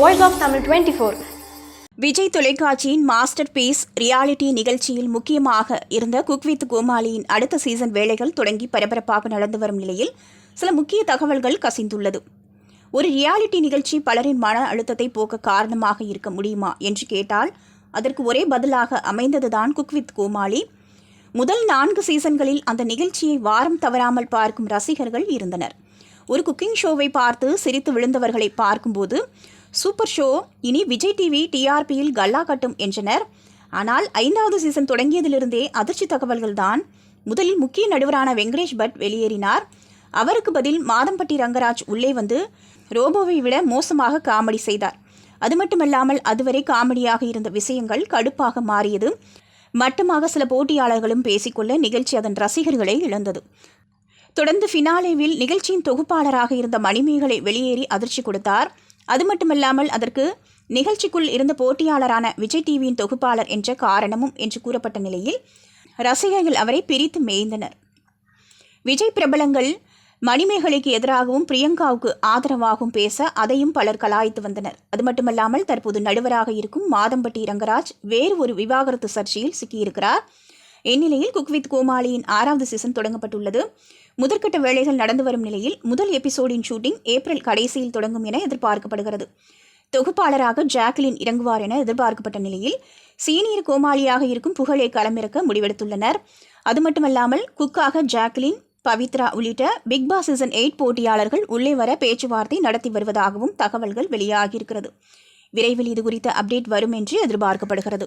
ஓல்காம் Tamil twenty four Vijay தொலைக்காட்சியின் master piece reality நிகழ்ச்சியில் முக்கியமாக இருந்த குக் வித் கோமாலியின் அடுத்த சீசன் வேலைகள் தொடங்கி பரபரப்பாக நடந்து வரும் நிலையில் சில முக்கிய தகவல்கள் கசிந்துள்ளது. ஒரு ரியாலிட்டி நிகழ்ச்சி பலரின் மன அழுத்தத்தை போக்க காரணமாக இருக்க முடியுமா என்று கேட்டால் அதற்கு ஒரே பதிலாக அமைந்ததுதான் குக் வித் கோமாளி. முதல் நான்கு சீசன்களில் அந்த நிகழ்ச்சியை வாரம் தவறாமல் பார்க்கும் ரசிகர்கள் இருந்தனர். ஒரு குக்கிங் ஷோவை பார்த்து சிரித்து விழுந்தவர்களை பார்க்கும்போது சூப்பர் ஷோ இனி விஜய் டிவி டிஆர்பியில் கல்லா கட்டும் என்றனர். ஆனால் ஐந்தாவது சீசன் தொடங்கியதிலிருந்தே அதிர்ச்சி தகவல்கள்தான் முதலில் முக்கிய நடுவரான வெங்கடேஷ் பட் வெளியேறினார். அவருக்கு பதில் மாதம்பட்டி ரங்கராஜ் உள்ளே வந்து ரோபோவை விட மோசமாக காமெடி செய்தார். அது மட்டுமல்லாமல் அதுவரை காமெடியாக இருந்த விஷயங்கள் கடுப்பாக மாறியது. மட்டமாக சில போட்டியாளர்களும் பேசிக்கொள்ள நிகழ்ச்சி அதன் ரசிகர்களை இழந்தது. தொடர்ந்து ஃபினாலேவில் நிகழ்ச்சியின் தொகுப்பாளராக இருந்த மணிமேகலை வெளியேறி அதிர்ச்சி கொடுத்தார். அது மட்டுமல்லாமல் அதற்கு நிகழ்ச்சிக்குள் இருந்த போட்டியாளரான விஜய் டிவியின் தொகுப்பாளர் என்ற காரணமும் என்று கூறப்பட்ட நிலையில் ரசிகர்கள் அவரை பிரித்து மேய்ந்தனர். விஜய் பிரபலங்கள் மணிமேகலைக்கு எதிராகவும் பிரியங்காவுக்கு ஆதரவாகவும் பேச அதையும் பலர் கலாய்த்து வந்தனர். அது மட்டுமல்லாமல் தற்போது நடுவராக இருக்கும் மாதம்பட்டி ரங்கராஜ் வேறு ஒரு விவாகரத்து சர்ச்சையில் சிக்கியிருக்கிறார். இந்நிலையில் குக் வித் கோமாளியின் ஆறாவது சீசன் தொடங்கப்பட்டுள்ளது. முதற்கட்ட வேலைகள் நடந்து வரும் நிலையில் முதல் எபிசோடின் ஷூட்டிங் ஏப்ரல் கடைசியில் தொடங்கும் என எதிர்பார்க்கப்படுகிறது. தொகுப்பாளராக ஜாக்லின் இறங்குவார் என எதிர்பார்க்கப்பட்ட நிலையில் சீனியர் கோமாளியாக இருக்கும் புகழை களமிறக்க முடிவெடுத்துள்ளனர். அது மட்டுமல்லாமல் குக்காக ஜாக்லின் பவித்ரா உள்ளிட்ட பிக் பாஸ் சீசன் எயிட் போட்டியாளர்கள் உள்ளே வர பேச்சுவார்த்தை நடத்தி வருவதாகவும் தகவல்கள் வெளியாகியிருக்கிறது. விரைவில் இது குறித்த அப்டேட் வரும் என்று எதிர்பார்க்கப்படுகிறது.